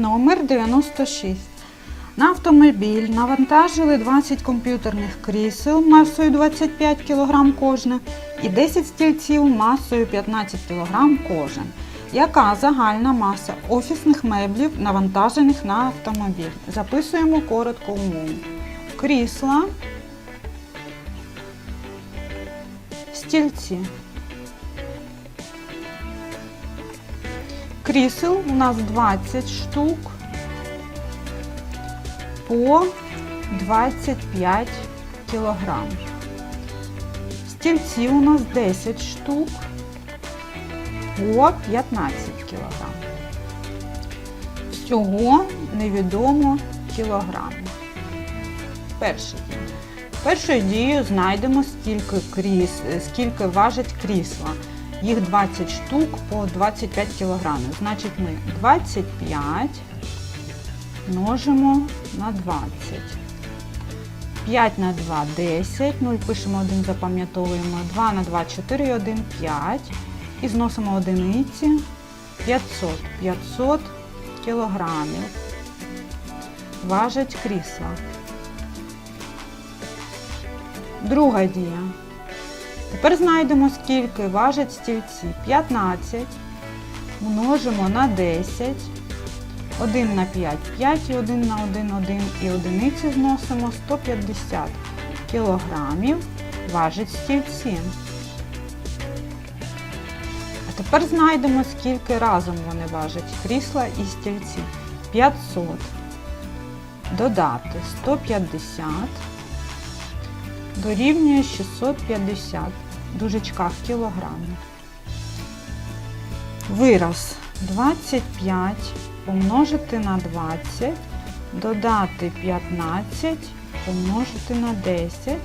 Номер 96. На автомобіль навантажили 20 комп'ютерних крісел масою 25 кг кожне і 10 стільців масою 15 кг кожен. Яка загальна маса офісних меблів, навантажених на автомобіль? Записуємо коротко умову. Крісла, стільці. Крісел у нас 20 штук по 25 кілограм. Стільці у нас 10 штук по 15 кілограм. Всього невідомо кілограмів. Перший. Першою дією знайдемо, скільки, кріс, скільки важать крісла. Їх 20 штук по 25 кілограмів. Значить, ми 25 множимо на 20. 5 на 2 10, 0 пишемо 1, запам'ятовуємо, 2 на 2 4 1 5. І зносимо одиниці 500. 500 кілограмів. Важать крісла. Друга дія. Тепер знайдемо, скільки важать стільці. 15 множимо на 10. 1 на 5 5 і 1 на 1 1 і одиниці зносимо 150 кілограмів важить стільці. А тепер знайдемо, скільки разом вони важать крісла і стільці. 500. Додати 150 дорівнює 650 в дужечках кілограмів. Вираз 25 помножити на 20, додати 15, помножити на 10,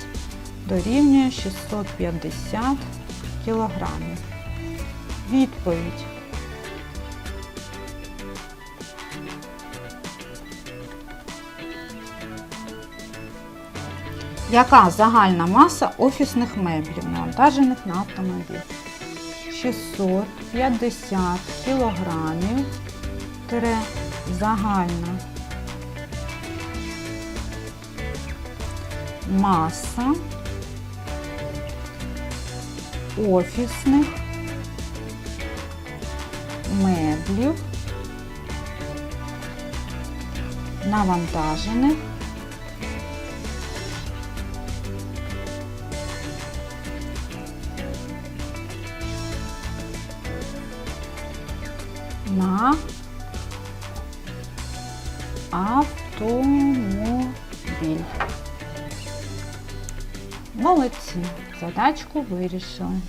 дорівнює 650 кілограмів. Відповідь. Яка загальна маса офісних меблів, навантажених на автомобіль? 650 кілограмів тире загальна маса офісних меблів, навантажених на автомобіль. Молодці, задачку вирішили.